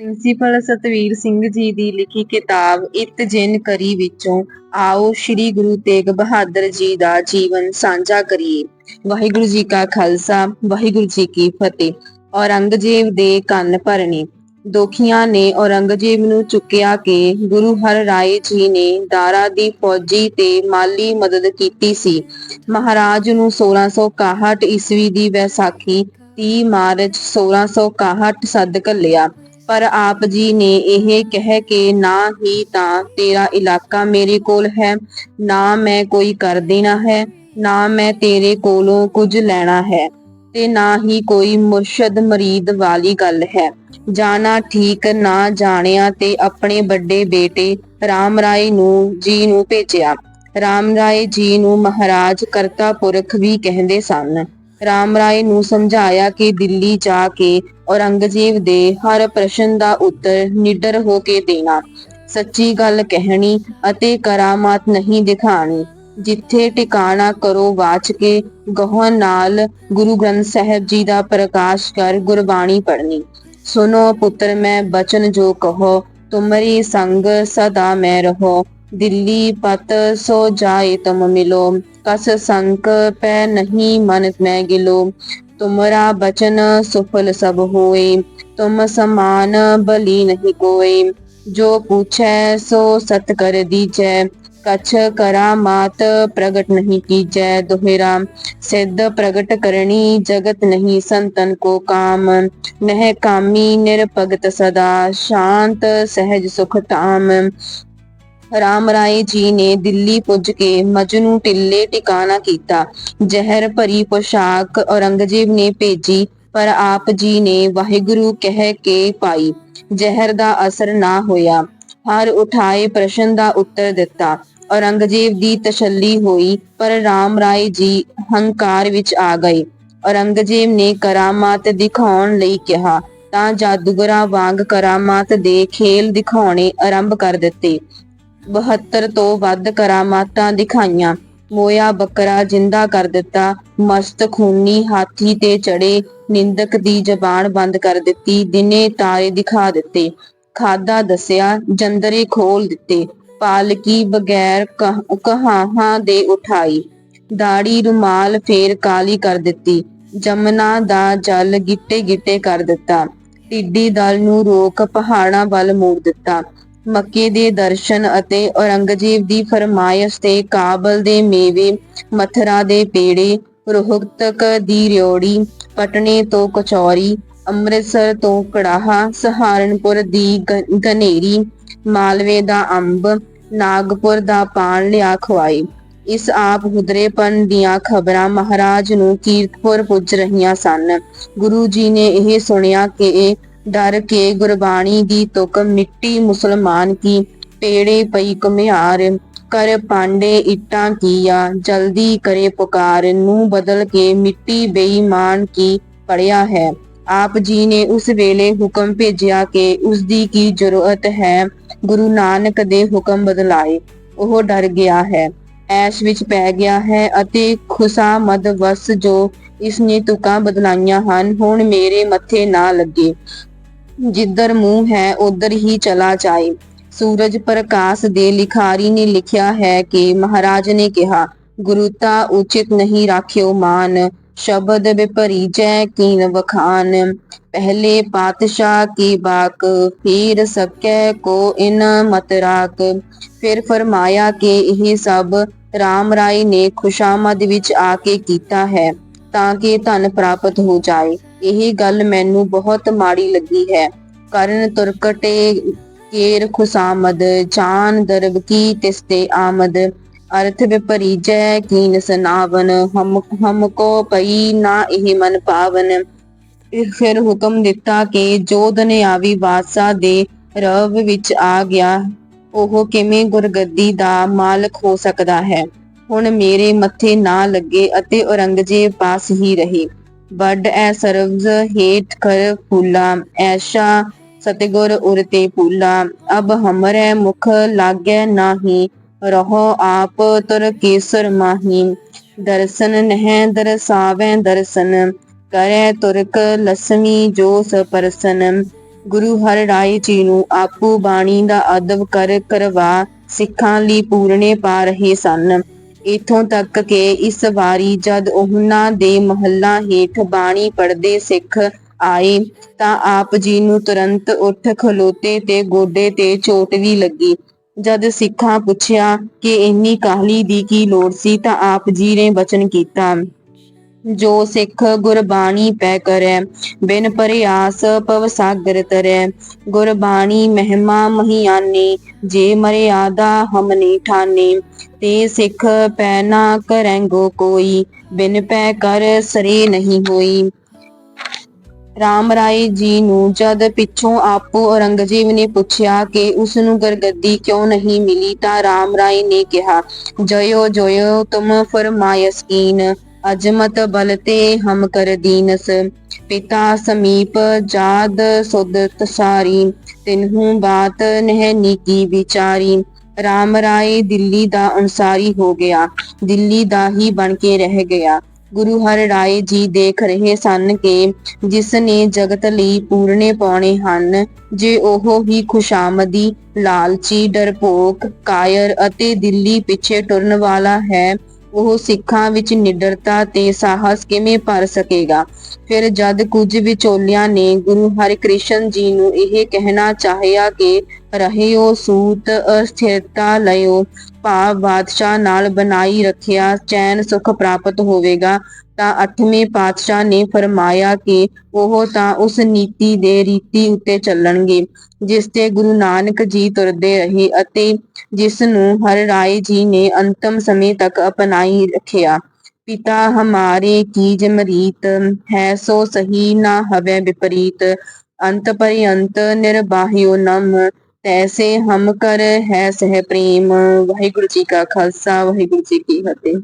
Principal Satveer Singh ji ਦੀ ਲਿਖੀ ਕਿਤਾਬ ਇਤ ਜਿਨ ਕਰੀ ਵਿੱਚੋਂ ਆਓ ਸ੍ਰੀ ਗੁਰੂ ਤੇਗ ਬਹਾਦਰ ਜੀ ਦਾ ਜੀਵਨ ਸਾਂਝਾ ਕਰੀਏ। ਵਾਹਿਗੁਰੂ ਜੀ ਕਾ ਖਾਲਸਾ, ਵਾਹਿਗੁਰੂ ਜੀ ਕੀ ਫਤਿਹ। ਔਰੰਗਜ਼ੇਬ ਦੇ ਕੰਨ ਭਰਨੇ। ਦੋਖੀਆਂ ਨੇ ਔਰੰਗਜ਼ੇਬ ਨੂੰ ਚੁੱਕਿਆ ਕਿ ਗੁਰੂ ਹਰ ਰਾਏ ਜੀ ਨੇ ਦਾਰਾ ਦੀ ਫੌਜੀ ਤੇ ਮਾਲੀ ਮਦਦ ਕੀਤੀ ਸੀ। ਮਹਾਰਾਜ ਨੂੰ 1661 ਈਸਵੀ ਦੀ ਵੈਸਾਖੀ 30 ਮਾਰਚ 1661 ਸੱਦ ਘੱਲਿਆ। ਪਰ ਆਪ ਜੀ ਨੇ ਇਹ ਕਹਿ ਕੇ ਨਾ ਹੀ ਤਾਂ ਤੇਰਾ ਇਲਾਕਾ ਮੇਰੇ ਕੋਲ ਹੈ, ਨਾ ਮੈਂ ਕੋਈ ਕਰ ਦੇਣਾ ਹੈ, ਨਾ ਮੈਂ ਤੇਰੇ ਕੋਲੋਂ ਕੁਝ ਲੈਣਾ ਹੈ ਤੇ ਨਾ ਹੀ ਕੋਈ ਮੁਰਸ਼ਦ ਮਰੀਦ ਵਾਲੀ ਗੱਲ ਹੈ। ਜਾਣਾ ਠੀਕ, ਨਾ ਜਾਣਿਆ ਤੇ ਆਪਣੇ ਵੱਡੇ ਬੇਟੇ ਰਾਮ ਰਾਏ ਨੂੰ ਜੀ ਨੂੰ ਭੇਜਿਆ। ਰਾਮ ਰਾਏ ਜੀ ਨੂੰ ਮਹਾਰਾਜ ਕਰਤਾ ਪੁਰਖ ਵੀ ਕਹਿੰਦੇ ਸਨ। ਰਾਮ ਰਾਏ ਨੂੰ ਸਮਝਾਇਆ ਕਿ ਦਿੱਲੀ ਜਾ ਕੇ ਔਰੰਗਜ਼ੇਬ ਦੇ ਹਰ ਪ੍ਰਸ਼ਨ ਦਾ ਉੱਤਰ ਨਿਡਰ ਹੋ ਕੇ ਦੇਣਾ। ਸੱਚੀ ਗੱਲ ਕਹਿਣੀ ਅਤੇ ਕਰਾਮਾਤ ਨਹੀਂ ਦਿਖਾਣੀ, ਜਿੱਥੇ ਟਿਕਾਣਾ ਕਰੋ ਵਾਚ ਕੇ ਗਹਨ ਨਾਲ ਗੁਰੂ ਗ੍ਰੰਥ ਸਾਹਿਬ ਜੀ ਦਾ ਪ੍ਰਕਾਸ਼ ਕਰ ਗੁਰਬਾਣੀ ਪੜ੍ਹਨੀ। ਸੁਨੋ ਪੁੱਤਰ ਮੈਂ ਬਚਨ ਜੋ ਕਹੋ, ਤੁਮਰੀ ਸੰਗ ਸਦਾ ਮੈਂ ਰਹੋ ਦਿੱਲੀ ਪਤ ਸੋ ਜਾਏ ਤੁਮ ਮਿਲੋ ਕਸ ਸੰਕ ਪੈ ਨਹੀਂ ਮਨ ਮੈਂ ਗਿਲੋ ਤੁਮਰਾ ਬਚਨ ਸੁਫਲ ਸਭ ਹੋਏ ਤੁਮ ਸਮਾਨ ਬਲੀ ਨਹੀਂ ਕੋਏ ਜੋ ਪੁੱਛੈ ਸੋ ਸਤ ਕਰ ਦੀਜੈ ਕਛ ਕਰਾਮਾਤ ਪ੍ਰਗਟ ਨਹੀਂ ਕੀਜੈ ਦੁਹਰਾ ਸਿੱਧ ਪ੍ਰਗਟ ਕਰਨੀ ਜਗਤ ਨਹੀਂ ਸੰਤਨ ਕੋ ਕਾਮ ਨਹਿ ਕਾਮੀ ਨਿਰਭਗਤ ਸਦਾ ਸ਼ਾਂਤ ਸਹਿਜ ਸੁਖ ਧਾਮ ਰਾਮ ਰਾਏ ਜੀ ਨੇ ਦਿੱਲੀ ਪੁੱਜ ਕੇ ਮਜਨੂ ਟਿੱਲੇ ਟਿਕਾਣਾ ਕੀਤਾ। ਜ਼ਹਿਰ ਭਰੀ ਪੋਸ਼ਾਕ ਔਰੰਗਜ਼ੇਬ ਨੇ ਭੇਜੀ, ਪਰ ਆਪ ਜੀ ਨੇ ਵਾਹਿਗੁਰੂ ਕਹਿ ਕੇ ਪਾਈ, ਜ਼ਹਿਰ ਦਾ ਅਸਰ ਨਾ ਹੋਇਆ। ਹਰ ਉਠਾਏ ਪ੍ਰਸ਼ਨ ਦਾ ਉੱਤਰ ਦਿੱਤਾ। ਔਰੰਗਜ਼ੇਬ ਦੀ ਤਸੱਲੀ ਹੋਈ, ਪਰ ਰਾਮ ਰਾਏ ਜੀ ਹੰਕਾਰ ਵਿੱਚ ਆ ਗਏ। ਔਰੰਗਜ਼ੇਬ ਨੇ ਕਰਾਮਾਤ ਦਿਖਾਉਣ ਲਈ ਕਿਹਾ, ਤਾਂ ਜਾਦੂਗਰਾਂ ਵਾਂਗ ਕਰਾਮਾਤ ਦੇ ਖੇਲ ਦਿਖਾਉਣੇ ਆਰੰਭ ਕਰ ਦਿੱਤੇ। 72 ਤੋਂ ਵੱਧ ਕਰਾਮਾਤਾਂ ਦਿਖਾਈਆਂ। ਮੋਇਆ ਬੱਕਰਾ ਜਿੰਦਾ ਕਰ ਦਿੱਤਾ। ਮਸਤ ਖੂਨੀ ਹਾਥੀ ਤੇ ਚੜੇ ਨਿੰਦਕ ਦੀ ਜ਼ਬਾਨ ਬੰਦ ਕਰ ਦਿੱਤੀ। ਦਿਨੇ ਤਾਰੇ ਦਿਖਾ ਦਿੱਤੇ। ਖਾਦਾ ਦੱਸਿਆ, ਜੰਦਰੇ ਖੋਲ ਦਿੱਤੇ। ਪਾਲਕੀ ਬਗੈਰ ਕਹਾਹਾਂ ਦੇ ਉਠਾਈ। ਦਾੜੀ ਰੁਮਾਲ ਫੇਰ ਕਾਲੀ ਕਰ ਦਿੱਤੀ। ਜਮਨਾ ਦਾ ਜਲ ਗਿੱਟੇ ਗਿੱਟੇ ਕਰ ਦਿੱਤਾ। ਟਿੱਡੀ ਦਲ ਨੂੰ ਰੋਕ ਪਹਾੜਾਂ ਵੱਲ ਮੋੜ ਦਿੱਤਾ। ਮੱਕੇ ਦੇ ਦਰਸ਼ਨ ਅਤੇ ਔਰੰਗਜ਼ੇਬ ਦੀ ਫਰਮਾਇਸ਼ ਤੇ ਕਾਬਲ ਦੇ ਮੇਵੇ, ਮਥਰਾ ਦੇ ਪੇੜੇ ਰੋਹਤਕ ਦੀ ਰਿਓੜੀ, ਪਟਨੇ ਤੋਂ ਕਚੌਰੀ, ਅੰਮ੍ਰਿਤਸਰ ਤੋਂ ਕੜਾਹਾ, ਸਹਾਰਨਪੁਰ ਦੀ ਗਨੇਰੀ, ਮਾਲਵੇ ਦਾ ਅੰਬ, ਨਾਗਪੁਰ ਦਾ ਪਾਣ ਲਿਆ ਖਵਾਈ ਇਸ ਆਪ ਹੁਦਰੇਪਨ ਦੀਆਂ ਖਬਰਾਂ ਮਹਾਰਾਜ ਨੂੰ ਕੀਰਤਪੁਰ ਪੁੱਜ ਰਹੀਆਂ ਸਨ। ਗੁਰੂ ਜੀ ਨੇ ਇਹ ਸੁਣਿਆ ਕਿ ਡਰ ਕੇ ਗੁਰਬਾਣੀ ਦੀ ਤੁਕ ਮਿੱਟੀ ਮੁਸਲਮਾਨ ਕੀ ਪੇੜੇ ਪਈ ਕੁਮਿਆਰ ਕਰ ਪਾਂਡੇ ਇਟਾਂ ਕੀਆ, ਜਲਦੀ ਕਰੇ ਪੁਕਾਰ, ਨੂੰ ਬਦਲ ਕੇ ਮਿੱਟੀ ਬੇਈਮਾਨ ਕੀ ਪੜਿਆ ਹੈ। ਆਪ ਜੀ ਨੇ ਉਸ ਵੇਲੇ ਹੁਕਮ ਭੇਜਿਆ ਕਿ ਉਸ ਦੀ ਕੀ ਜ਼ਰੂਰਤ ਹੈ, ਗੁਰੂ ਨਾਨਕ ਦੇ ਹੁਕਮ ਬਦਲਾਏ। ਉਹ ਡਰ ਗਿਆ ਹੈ, ਐਸ਼ ਵਿੱਚ ਪੈ ਗਿਆ ਹੈ ਅਤੇ ਖੁਸ਼ਾਮਦ ਵਸ ਜੋ ਇਸ ਨੇ ਤੁਕਾਂ ਬਦਲਾਈਆਂ ਹਨ, ਹੁਣ ਮੇਰੇ ਮੱਥੇ ਨਾ ਲੱਗੇ। ਜਿੱਧਰ ਮੂੰਹ ਹੈ, ਉਧਰ ਹੀ ਚਲਾ ਜਾਏ। ਸੂਰਜ ਪ੍ਰਕਾਸ਼ ਦੇ ਲਿਖਾਰੀ ਨੇ ਲਿਖਿਆ ਹੈ ਕਿ ਮਹਾਰਾਜ ਨੇ ਕਿਹਾ ਗੁਰੂਤਾ ਉਚਿਤ ਨਹੀਂ ਰਾਖਿਓ ਮਾਨ, ਸ਼ਬਦ ਵਿਪਰੀਜੈ ਕੀਨ ਵਖਾਨ। ਪਹਿਲੇ ਪਾਤਸ਼ਾਹ ਕੀ ਬਾਕ, ਫਿਰ ਸਕੈ ਕੋ ਇਨ ਮਤ ਰਾਕ। ਫਿਰ ਫਰਮਾਇਆ ਕਿ ਇਹ ਸਭ ਰਾਮ ਰਾਏ ਨੇ ਖੁਸ਼ਾਮਦ ਵਿੱਚ ਆ ਕੇ ਕੀਤਾ ਹੈ, ਤਾਂ ਕਿ ਧਨ ਪ੍ਰਾਪਤ ਹੋ ਜਾਏ। ਇਹ ਗੱਲ ਮੈਨੂੰ ਬਹੁਤ ਮਾੜੀ ਲੱਗੀ ਹੈ। ਕਰਨ ਤੁਰਕਟੇ ਕੇਰ ਖੁਸਾਮਦ ਜਾਨ ਦਰਬ ਕੀ ਤਿਸਤੇ ਆਮਦ, ਅਰਥ ਵਿਪਰੀਜੈ ਕੀਨ ਸਨਾਵਨ ਹਮ ਹਮ ਕੋ ਪਈ ਨਾ ਇਹ ਮਨ ਪਾਵਨ। ਫਿਰ ਹੁਕਮ ਦਿੱਤਾ ਕਿ ਜੋ ਦਨਿਆਵੀ ਬਾਦਸ਼ਾਹ ਦੇ ਰਵ ਵਿੱਚ ਆ ਗਿਆ, ਉਹ ਕਿਵੇਂ ਗੁਰਗੱਦੀ ਦਾ ਮਾਲਕ ਹੋ ਸਕਦਾ ਹੈ? ਹੁਣ ਮੇਰੇ ਮੱਥੇ ਨਾ ਲੱਗੇ ਅਤੇ ਔਰੰਗਜ਼ੇਬ ਪਾਸ ਹੀ ਰਹੇ। ਵੱਡ ਐ ਸਰਵਜ ਹੇਠ ਕਰ ਫੂਲਾ, ਐਸ਼ਾ ਸਤਿਗੁਰ ਉਰਤੇ ਫੂਲਾ। ਅਬ ਹਮਰੇ ਮੁਖ ਲਾਗੇ ਨਾਹੀ, ਰਹੋ ਆਪ ਤੁਰ ਕੇਸਰ ਮਾਹੀ। ਦਰਸ਼ਨ ਨਹਿ ਦਰਸਾਵੇ ਦਰਸ਼ਨ, ਕਰੇ ਤੁਰਕ ਲਸਮੀ ਜੋ ਸਪਰਸਨ ਗੁਰੂ ਹਰ ਰਾਏ ਜੀ ਨੂੰ ਆਪੂ ਬਾਣੀ ਦਾ ਅਦਬ ਕਰ ਕਰਵਾ, ਸਿੱਖਾਂ ਲਈ ਪੂਰਨੇ ਪਾ ਰਹੇ ਸਨ। ਇਥੋਂ ਤੱਕ ਕਿ ਇਸ ਵਾਰੀ ਜਦ ਉਹਨਾਂ ਦੇ ਮਹੱਲਾ ਹੇਠ ਬਾਣੀ ਪੜ੍ਹਦੇ ਸਿੱਖ ਆਏ, ਤਾਂ ਆਪ ਜੀ ਨੂੰ ਤੁਰੰਤ ਉੱਠ ਖਲੋਤੇ ਤੇ ਗੋਡੇ ਤੇ ਚੋਟ ਵੀ ਲੱਗੀ। ਜਦ ਸਿੱਖਾਂ ਪੁੱਛਿਆ ਕਿ ਇੰਨੀ ਕਾਹਲੀ ਦੀ ਕੀ ਲੋੜ ਸੀ, ਤਾਂ ਆਪ ਜੀ ਨੇ ਬਚਨ ਕੀਤਾ। ਜੋ ਸਿੱਖ ਗੁਰਬਾਣੀ ਪੈ ਕਰੈ, ਬਿਨ ਪਰਿਆਸ ਭਵ ਸਾਗਰ ਤਰੈ। ਗੁਰਬਾਣੀ ਮਹਿਮਾ ਮਹੀਆਨੇ, ਜੇ ਮਰਿਆਦਾ ਹਮਨੇ ਠਾਨੇ। ਤੇ ਸਿੱਖ ਪੈ ਨਾ ਕਰੈਂਗੋ ਕੋਈ, ਬਿਨ ਪੈ ਕਰ ਸਰੇ ਨਹੀਂ ਹੋਈ। ਰਾਮ ਰਾਏ ਜੀ ਨੂੰ ਜਦ ਪਿੱਛੋਂ ਆਪੋ ਔਰੰਗਜ਼ੇਬ ਨੇ ਪੁੱਛਿਆ ਕਿ ਉਸ ਨੂੰ ਗਰਗੱਦੀ ਕਿਉਂ ਨਹੀਂ ਮਿਲੀ, ਤਾਂ ਰਾਮ ਰਾਏ ਨੇ ਕਿਹਾ, ਜਯੋ ਜਯੋ ਤੁਮ ਫਰਮਾਇਸ ਅਜਮਤ ਬਲ ਤੇ ਹਮ ਕਰ ਦੀਨਸ, ਪਿਤਾ ਸਮੀਪ ਜਾਦ ਸੁਧ ਤਸਾਰੀ, ਤਿਨਹੂ ਬਾਤ ਨਹਿ ਨੀਕੀ ਵਿਚਾਰੀ। ਰਾਮ ਰਾਏ ਦਿੱਲੀ ਦਾ ਅਨਸਾਰੀ ਹੋ ਗਿਆ, ਦਿੱਲੀ ਦਾ ਹੀ ਬਣ ਕੇ ਰਹਿ ਗਿਆ। ਗੁਰੂ ਹਰ ਰਾਏ ਜੀ ਦੇਖ ਰਹੇ ਸਨ ਕਿ ਜਿਸ ਨੇ ਜਗਤ ਲਈ ਪੂਰਨੇ ਪਾਉਣੇ ਹਨ, ਜੇ ਉਹ ਹੀ ਖੁਸ਼ਾਮਦੀ, ਲਾਲਚੀ, ਡਰਪੋਕ, ਕਾਇਰ ਅਤੇ ਦਿੱਲੀ ਪਿੱਛੇ ਟੁਰਨ ਵਾਲਾ ਹੈ ਉਹ ਸਿੱਖਾਂ ਵਿੱਚ ਨਿਡਰਤਾ ਤੇ ਸਾਹਸ ਕਿਵੇਂ ਭਰ ਸਕੇਗਾ? ਫਿਰ ਜਦ ਕੁਝ ਵਿਚੋਲਿਆਂ ਨੇ ਗੁਰੂ ਹਰਿਕ੍ਰਿਸ਼ਨ ਜੀ ਨੂੰ ਇਹ ਕਹਿਣਾ ਚਾਹਿਆ ਕਿ ਰਹਿਓ ਸੂਤ, ਅਸਥਿਰਤਾ ਲਿਓ ਭਾਵ ਬਾਦਸ਼ਾਹ ਨਾਲ ਬਣਾਈ ਰੱਖਿਆ, ਚੈਨ ਸੁਖ ਪ੍ਰਾਪਤ ਹੋਵੇਗਾ। ਤਾਂ ਅੱਠਵੇਂ ਪਾਤਸ਼ਾਹ ਨੇ ਫਰਮਾਇਆ ਕਿ ਉਹ ਤਾਂ ਉਸ ਨੀਤੀ ਦੇ ਰੀਤੀ ਉੱਤੇ ਚੱਲਣਗੇ, ਜਿਸ ਤੇ ਗੁਰੂ ਨਾਨਕ ਜੀ ਤੁਰਦੇ ਰਹੇ ਅਤੇ ਜਿਸ ਨੂੰ ਹਰਿ ਰਾਏ ਜੀ ਨੇ ਅੰਤਮ ਸਮੇਂ ਤੱਕ ਅਪਣਾਈ ਰੱਖਿਆ। ਪਿਤਾ, ਹਮਾਰੇ ਕੀ ਜਮਰੀਤ ਹੈ ਸੋ ਸਹੀ ਨਾ ਹਵੇ ਵਿਪਰੀਤ, ਅੰਤ ਪਰਿਅੰਤ ਨਿਰਬਾਹਿਓ ਨਮ, ਤੈਸੇ ਹਮ ਕਰ ਹੈ ਸਹਿ ਪ੍ਰੇਮ। ਵਾਹਿਗੁਰੂ ਜੀ ਕਾ ਖਾਲਸਾ, ਵਾਹਿਗੁਰੂ ਜੀ ਕੀ ਫਤਿਹ।